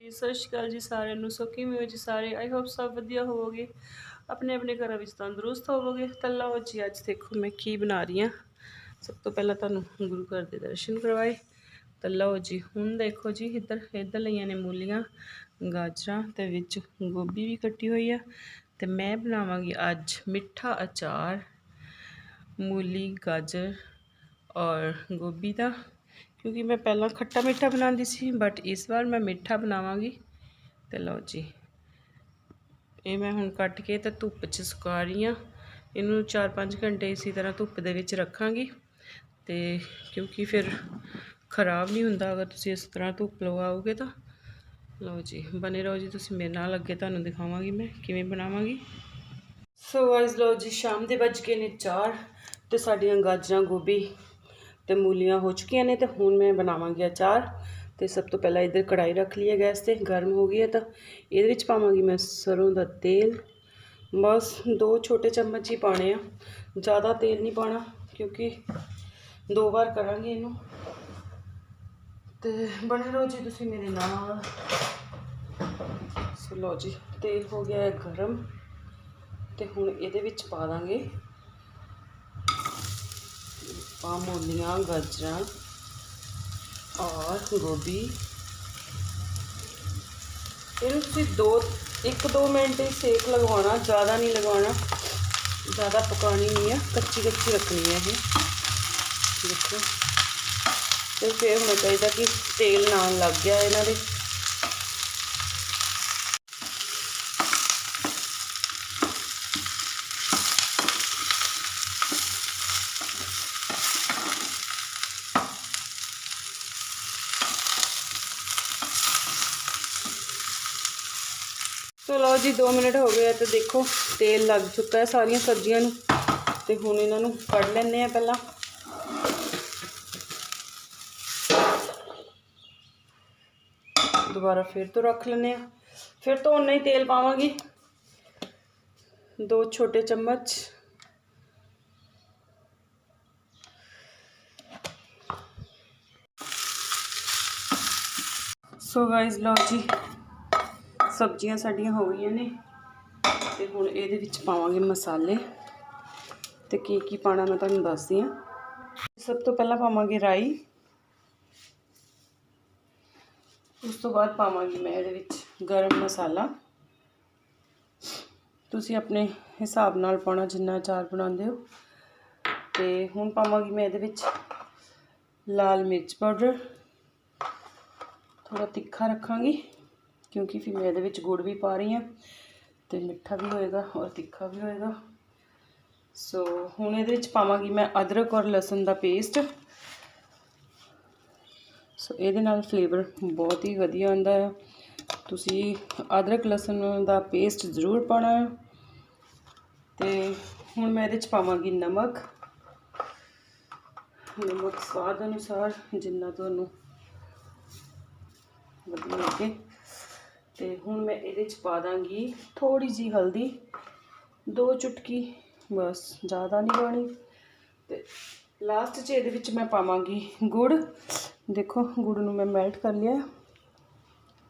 ਸਤਿ ਸ਼੍ਰੀ ਅਕਾਲ ਜੀ ਸਾਰਿਆਂ ਨੂੰ। ਸੋ ਕਿਵੇਂ ਹੋ ਜੀ ਸਾਰੇ? ਆਈ ਹੋਪ ਸਭ ਵਧੀਆ ਹੋਵੋਗੇ। ਆਪਣੇ ਆਪਣੇ ਘਰਾਂ ਵਿੱਚ ਤੰਦਰੁਸਤ ਹੋਵੋਗੇ। ਤਾਂ ਲਓ ਜੀ, ਅੱਜ ਦੇਖੋ ਮੈਂ ਕੀ ਬਣਾ ਰਹੀ ਹਾਂ। ਸਭ ਤੋਂ ਪਹਿਲਾਂ ਤੁਹਾਨੂੰ ਗੁਰੂ ਘਰ ਦੇ ਦਰਸ਼ਨ ਕਰਵਾਏ। ਤਾਂ ਲਓ ਜੀ, ਹੁਣ ਦੇਖੋ ਜੀ, ਇੱਧਰ ਇੱਧਰ ਲਈਆਂ ਨੇ ਮੂਲੀਆਂ, ਗਾਜਰਾਂ ਤੇ ਵਿੱਚ ਗੋਭੀ ਵੀ ਕੱਟੀ ਹੋਈ ਆ। ਤੇ ਮੈਂ ਬਣਾਵਾਂਗੀ ਅੱਜ ਮਿੱਠਾ ਅਚਾਰ, ਮੂਲੀ, ਗਾਜਰ ਔਰ ਗੋਭੀ ਦਾ। ਕਿਉਂਕਿ ਮੈਂ ਪਹਿਲਾਂ ਖੱਟਾ ਮਿੱਠਾ ਬਣਾਉਂਦੀ ਸੀ ਬਟ ਇਸ ਵਾਰ ਮੈਂ ਮਿੱਠਾ ਬਣਾਵਾਂਗੀ। ਤੇ ਲਓ ਜੀ, ਇਹ ਮੈਂ ਹੁਣ ਕੱਟ ਕੇ ਤੇ ਧੁੱਪ 'ਚ ਸੁਕਾ ਰਹੀ ਹਾਂ। ਇਹਨੂੰ 4-5 ਘੰਟੇ ਇਸੇ ਤਰ੍ਹਾਂ ਧੁੱਪ ਦੇ ਵਿੱਚ ਰੱਖਾਂਗੀ। ਤੇ ਕਿਉਂਕਿ ਫਿਰ ਖਰਾਬ ਨਹੀਂ ਹੁੰਦਾ, ਅਗਰ ਤੁਸੀਂ ਇਸ ਤਰ੍ਹਾਂ ਧੁੱਪ ਲਵਾਓਗੇ ਤਾਂ। ਲਓ ਜੀ ਬਨੇ ਰਹੋ ਜੀ, ਤੁਸੀਂ ਮੇਰੇ ਨਾਲ ਅੱਗੇ ਤੁਹਾਨੂੰ ਦਿਖਾਵਾਂਗੀ ਮੈਂ ਕਿਵੇਂ ਬਣਾਵਾਂਗੀ। ਸੋ ਗਾਇਸ ਲਓ ਜੀ, ਸ਼ਾਮ ਦੇ ਵੱਜ ਗਏ ਨੇ 4 ਤੇ ਸਾਡੀਆਂ ਗਾਜਰਾਂ ਗੋਭੀ ਤੇ ਮੂਲੀਆਂ ਹੋ ਚੁੱਕੀਆਂ ਨੇ ਤੇ ਹੁਣ ਮੈਂ ਬਣਾਵਾਂਗੀ ਅਚਾਰ ਤੇ ਸਭ ਤੋਂ ਪਹਿਲਾਂ ਇੱਧਰ ਕੜਾਈ ਰੱਖ ਲਈ ਹੈ ਗੈਸ ਤੇ, ਗਰਮ ਹੋ ਗਈ ਹੈ ਤਾਂ ਇਹਦੇ ਵਿੱਚ ਪਾਵਾਂਗੀ ਮੈਂ ਸਰੋਂ ਦਾ ਤੇਲ। ਬਸ ਦੋ ਛੋਟੇ ਚਮਚ ਹੀ ਪਾਣੇ ਆ, ਜ਼ਿਆਦਾ ਤੇਲ ਨਹੀਂ ਪਾਣਾ ਕਿਉਂਕਿ ਦੋ ਵਾਰ ਕਰਾਂਗੇ ਇਹਨੂੰ। ਤੇ ਬਣੇ ਰਹੋ ਜੀ ਤੁਸੀਂ ਮੇਰੇ ਨਾਲ। ਸੋ ਲਓ ਜੀ, ਤੇਲ ਹੋ ਗਿਆ ਹੈ ਗਰਮ ਤੇ ਹੁਣ ਇਹਦੇ ਵਿੱਚ ਪਾ ਦਾਂਗੇ। ਪਾ ਮੂਲੀਆਂ ਗਾਜਰਾਂ ਔਰ ਗੋਭੀ। ਇਹਨੂੰ ਤੁਸੀਂ ਦੋ, ਇੱਕ ਦੋ ਮਿੰਟ ਹੀ ਸੇਕ ਲਗਵਾਉਣਾ, ਜ਼ਿਆਦਾ ਨਹੀਂ ਲਗਵਾਉਣਾ। ਜ਼ਿਆਦਾ ਪਕਾਉਣੀ ਨਹੀਂ ਹੈ ਕੱਚੀ ਕੱਚੀ ਰੱਖਣੀ ਹੈ ਇਹ। ਦੇਖੋ। ਤੇ ਫਿਰ ਹੋਣਾ ਚਾਹੀਦਾ ਕਿ ਤੇਲ ਨਾਲ ਲੱਗ ਗਿਆ ਇਹਨਾਂ ਸੋ ਲਓ ਜੀ 2 ਮਿੰਟ ਹੋ ਗਏ ਆ ਤੇ ਦੇਖੋ, ਤੇਲ ਲੱਗ ਚੁੱਕਾ ਹੈ ਸਾਰੀਆਂ ਸਬਜ਼ੀਆਂ ਨੂੰ। ਤੇ ਹੁਣ ਇਹਨਾਂ ਨੂੰ ਕੱਢ ਲੈਂਦੇ ਆ ਪਹਿਲਾਂ। ਦੁਬਾਰਾ ਫਿਰ ਤੋਂ ਰੱਖ ਲੈਂਦੇ ਆ ਫਿਰ ਤੋਂ ਉਨਾ ਹੀ ਤੇਲ ਪਾਵਾਂਗੀ। ਦੋ ਛੋਟੇ ਚਮਚ। ਸੋ ਗਾਇਸ ਲਓ ਜੀ, ਸਬਜ਼ੀਆਂ ਸਾਡੀਆਂ ਹੋ ਗਈਆਂ ਨੇ ਤੇ ਹੁਣ ਇਹਦੇ ਵਿੱਚ ਪਾਵਾਂਗੇ ਮਸਾਲੇ। ਤੇ ਕੀ ਕੀ ਪਾਣਾ ਮੈਂ ਤੁਹਾਨੂੰ ਦੱਸਦੀ ਹਾਂ। ਸਭ ਤੋਂ ਪਹਿਲਾਂ ਪਾਵਾਂਗੇ ਰਾਈ। ਉਸ ਤੋਂ ਬਾਅਦ ਪਾਵਾਂਗੀ ਮੈਂ ਇਹਦੇ ਵਿੱਚ ਗਰਮ ਮਸਾਲਾ। ਤੁਸੀਂ ਆਪਣੇ ਹਿਸਾਬ ਨਾਲ ਪਾਉਣਾ, ਜਿੰਨਾ ਚਾਰ ਬਣਾਉਂਦੇ ਹੋ। ਤੇ ਹੁਣ ਪਾਵਾਂਗੀ ਮੈਂ ਇਹਦੇ ਵਿੱਚ ਲਾਲ ਮਿਰਚ ਪਾਊਡਰ। ਥੋੜਾ ਤਿੱਖਾ ਰੱਖਾਂਗੀ, ਕਿਉਂਕਿ ਫਿਰ ਮੈਂ ਇਹਦੇ ਵਿੱਚ ਗੁੜ ਵੀ ਪਾ ਰਹੀ ਹਾਂ ਤੇ ਮਿੱਠਾ ਵੀ ਹੋਏਗਾ ਔਰ ਤਿੱਖਾ ਵੀ ਹੋਏਗਾ। ਸੋ ਹੁਣ ਇਹਦੇ ਵਿੱਚ ਪਾਵਾਂਗੀ ਮੈਂ ਅਦਰਕ ਔਰ ਲਸਣ ਦਾ ਪੇਸਟ ਸੋ ਇਹਦੇ ਨਾਲ ਫਲੇਵਰ ਬਹੁਤ ਹੀ ਵਧੀਆ ਆਉਂਦਾ ਹੈ ਤੁਸੀਂ ਅਦਰਕ ਲਸਣ ਦਾ ਪੇਸਟ ਜ਼ਰੂਰ ਪਾਉਣਾ ਹੈ ਤੇ ਹੁਣ ਮੈਂ ਇਹਦੇ ਵਿੱਚ ਪਾਵਾਂਗੀ ਨਮਕ। ਨਮਕ ਸਵਾਦ ਅਨੁਸਾਰ ਜਿੰਨਾ ਤੁਹਾਨੂੰ ਵਧੀਆ ਲੱਗੇ। ਤੇ ਹੁਣ ਮੈਂ ਇਹਦੇ ਚ ਪਾ ਦਾਂਗੀ ਥੋੜੀ ਜੀ ਹਲਦੀ। ਦੋ ਚੁਟਕੀ, ਬਸ ਜ਼ਿਆਦਾ ਨਹੀਂ ਪਾਣੀ ਤੇ ਲਾਸਟ 'ਚ ਇਹਦੇ ਵਿੱਚ ਮੈਂ ਪਾਵਾਂਗੀ ਗੁੜ। ਦੇਖੋ ਗੁੜ ਨੂੰ ਮੈਂ ਮੈਲਟ ਕਰ ਲਿਆ।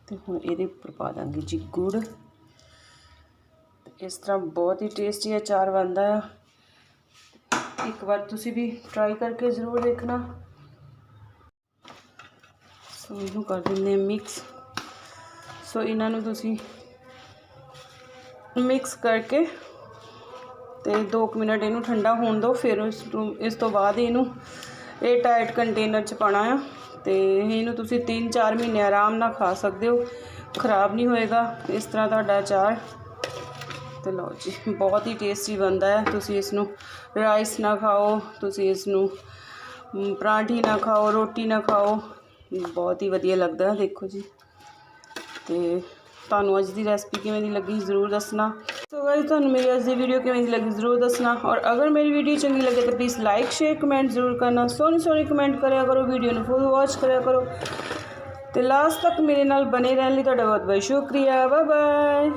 ਤੇ ਹੁਣ ਇਹਦੇ ਉੱਪਰ ਪਾ ਦਾਂਗੀ ਜੀ ਗੁੜ। ਇਸ ਤਰ੍ਹਾਂ ਬਹੁਤ ਹੀ ਟੇਸਟੀ ਅਚਾਰ ਬਣਦਾ ਆ। ਇੱਕ ਵਾਰ ਤੁਸੀਂ ਵੀ ਟਰਾਈ ਕਰਕੇ ਜ਼ਰੂਰ ਦੇਖਣਾ। ਸੋ ਇਹਨੂੰ ਕਰ ਦਿੰਦੇ ਹਾਂ ਮਿਕਸ ਸੋ ਇਹਨਾਂ ਨੂੰ ਤੁਸੀਂ ਮਿਕਸ ਕਰਕੇ ਤੇ 2 ਮਿੰਟ ਇਹਨੂੰ ਠੰਡਾ ਹੋਣ ਦਿਓ, ਫਿਰ ਇਸ ਤੋਂ ਇਸ ਤੋਂ ਬਾਅਦ ਇਹਨੂੰ ਇਹ ਟਾਈਟ ਕੰਟੇਨਰ 'ਚ ਪਾਣਾ ਆ। ਤੇ ਇਹਨੂੰ ਤੁਸੀਂ 3-4 ਮਹੀਨੇ ਆਰਾਮ ਨਾਲ ਖਾ ਸਕਦੇ ਹੋ। ਖਰਾਬ ਨਹੀਂ ਹੋਏਗਾ। ਇਸ ਤਰ੍ਹਾਂ ਤੁਹਾਡਾ ਅਚਾਰ। ਤੇ ਲਓ ਜੀ, ਬਹੁਤ ਹੀ ਟੇਸਟੀ ਬਣਦਾ ਹੈ। ਤੁਸੀਂ ਇਸ ਨੂੰ ਰਾਈਸ ਨਾ ਖਾਓ, ਤੁਸੀਂ ਇਸ ਨੂੰ ਪਰਾਂਠੀ ਨਾ ਖਾਓ, ਰੋਟੀ ਨਾ ਖਾਓ। ਬਹੁਤ ਹੀ ਵਧੀਆ ਲੱਗਦਾ ਦੇਖੋ ਜੀ। ਤੇ ਤੁਹਾਨੂੰ ਅੱਜ ਦੀ ਰੈਸਪੀ ਕਿਵੇਂ ਦੀ ਲੱਗੀ ਜ਼ਰੂਰ ਦੱਸਣਾ। ਸੋ ਗਾਇਸ ਤੁਹਾਨੂੰ ਮੇਰੀ ਅੱਜ ਦੀ ਵੀਡੀਓ ਕਿਵੇਂ ਦੀ ਲੱਗੀ ਜ਼ਰੂਰ ਦੱਸਣਾ। ਔਰ ਅਗਰ ਮੇਰੀ ਵੀਡੀਓ ਚੰਗੀ ਲੱਗੇ ਤਾਂ ਪਲੀਜ਼ ਲਾਈਕ ਸ਼ੇਅਰ ਕਮੈਂਟ ਜ਼ਰੂਰ ਕਰਨਾ। ਸੋਹਣੀ ਸੋਹਣੀ ਕਮੈਂਟ ਕਰਿਆ ਕਰੋ ਵੀਡੀਓ ਨੂੰ ਫੁੱਲ ਵਾਚ ਕਰਿਆ ਕਰੋ। ਤੇ ਲਾਸਟ ਤੱਕ ਮੇਰੇ ਨਾਲ ਬਨੇ ਰਹਿਣ ਲਈ ਤੁਹਾਡਾ ਬਹੁਤ ਬਹੁਤ ਸ਼ੁਕਰੀਆ। Bye bye